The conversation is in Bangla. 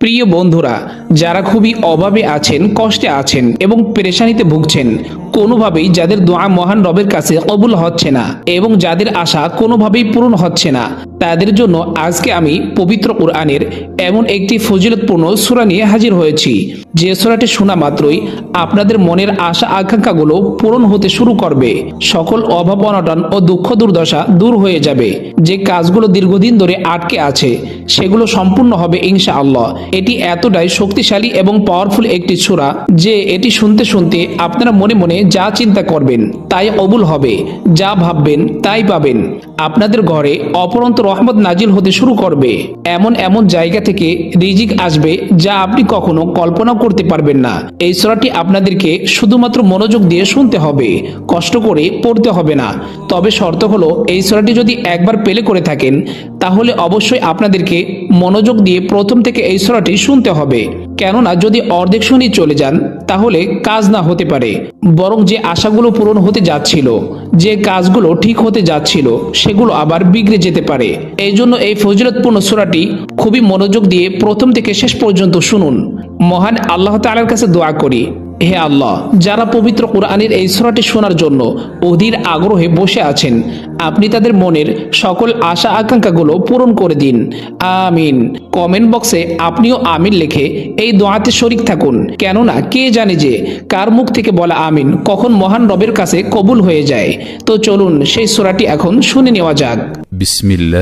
প্রিয় বন্ধুরা, যারা খুবই অভাবে আছেন, কষ্টে আছেন এবং পেরেশানিতে ভুগছেন, কোনোভাবেই যাদের দোয়া মহান রবের কাছে কবুল হচ্ছে না এবং যাদের আশা কোনোভাবেই পূরণ হচ্ছে না। তাদের জন্য আজকে আমি পবিত্র কোরআনের এমন একটি ফজিলতপূর্ণ সূরা নিয়ে হাজির হয়েছি। যে সূরাটি শোনা মাত্রই আপনাদের মনের আশা আকাঙ্ক্ষাগুলো পূরণ হতে শুরু করবে। সকল অভাব, অনটন ও দুঃখ দুর্দশা দূর হয়ে যাবে। যে কাজগুলো দীর্ঘদিন ধরে আটকে আছে, সেগুলো সম্পূর্ণ হবে ইনশা আল্লাহ এটি এতটাই শক্তিশালী এবং পাওয়ারফুল একটি সূরা যে এটি শুনতে শুনতে আপনারা মনে মনে যা চিন্তা করবেন তাই অবুল হবে, যা ভাববেন তাই পাবেন। আপনাদের ঘরে অপরন্ত রহমত নাজিল হতে শুরু করবে। এমন এমন জায়গা থেকে রিজিক আসবে যা আপনি কখনো কল্পনা করতে পারবেন না। এই সরাটি আপনাদেরকে শুধুমাত্র মনোযোগ দিয়ে শুনতে হবে, কষ্ট করে পড়তে হবে না। তবে শর্ত হলো, এই সরাটি যদি একবার পেলে করে থাকেন তাহলে অবশ্যই আপনাদেরকে মনোযোগ দিয়ে প্রথম থেকে এই সূরাটি শুনতে হবে। কেননা যদি অর্ধেক শুনি চলে যান, তাহলে কাজ না হতে পারে। বরং যে আশাগুলো পূরণ হতে যাচ্ছিল, যে কাজগুলো ঠিক হতে যাচ্ছিল, সেগুলো আবার বিগড়ে যেতে পারে। এই জন্য এই ফজিলতপূর্ণ সূরাটি খুবই মনোযোগ দিয়ে প্রথম থেকে শেষ পর্যন্ত শুনুন। মহান আল্লাহ তাআলার কাছে দোয়া করি হে আল্লাহ, যারা পবিত্র কোরআনের এই সুরাটি শোনার জন্য অধীর আগ্রহে বসে আছেন, আপনি তাদের মনের সকল আশা আকাঙ্ক্ষাগুলো পূরণ করে দিন। আমিন। কমেন্ট বক্সে আপনিও আমিন লিখে এই দোয়াতে শরিক থাকুন। কেননা কে জানে যে কার মুখ থেকে বলা আমিন কখন মহান রবের কাছে কবুল হয়ে যায়। তো চলুন সেই সোরাটি এখন শুনে নেওয়া যাক। বিসমিল্লা